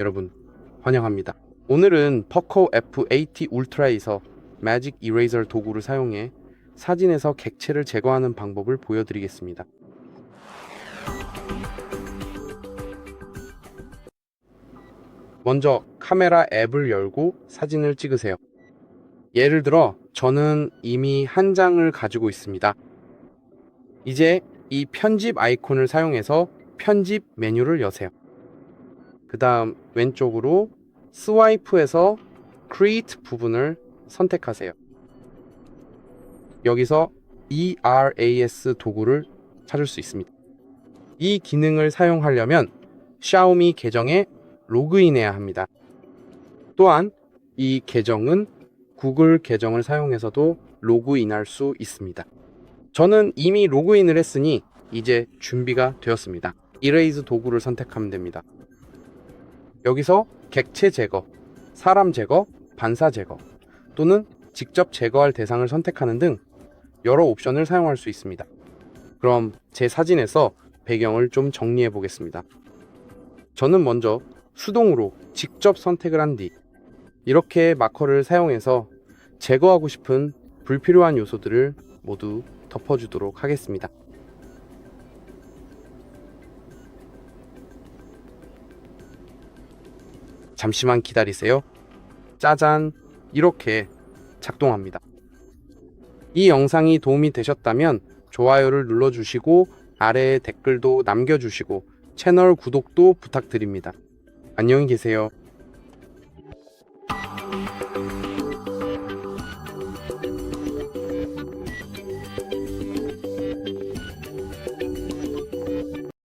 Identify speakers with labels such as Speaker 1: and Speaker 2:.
Speaker 1: 여러분 환영합니다. 오늘은 퍼커 F80 울트라에서 매직 이레이저 도구를 사용해 사진에서 객체를 제거하는 방법을 보여드리겠습니다. 먼저 카메라 앱을 열고 사진을 찍으세요. 예를 들어 저는 이미 한 장을 가지고 있습니다. 이제 이 편집 아이콘을 사용해서 편집 메뉴를 여세요. 그 다음 왼쪽으로 스와이프에서 create 부분을 선택하세요. 여기서 ERAS 도구를 찾을 수 있습니다. 이 기능을 사용하려면 샤오미 계정에 로그인해야 합니다. 또한 이 계정은 구글 계정을 사용해서도 로그인할 수 있습니다. 저는 이미 로그인을 했으니 이제 준비가 되었습니다. 이레이즈 도구를 선택하면 됩니다. 여기서 객체 제거, 사람 제거, 반사 제거 또는 직접 제거할 대상을 선택하는 등 여러 옵션을 사용할 수 있습니다. 그럼 제 사진에서 배경을 좀 정리해 보겠습니다. 저는 먼저 수동으로 직접 선택을 한 뒤 이렇게 마커를 사용해서 제거하고 싶은 불필요한 요소들을 모두 덮어주도록 하겠습니다. 잠시만 기다리세요. 짜잔! 이렇게 작동합니다. 이 영상이 도움이 되셨다면 좋아요를 눌러주시고 아래에 댓글도 남겨주시고 채널 구독도 부탁드립니다. 안녕히 계세요.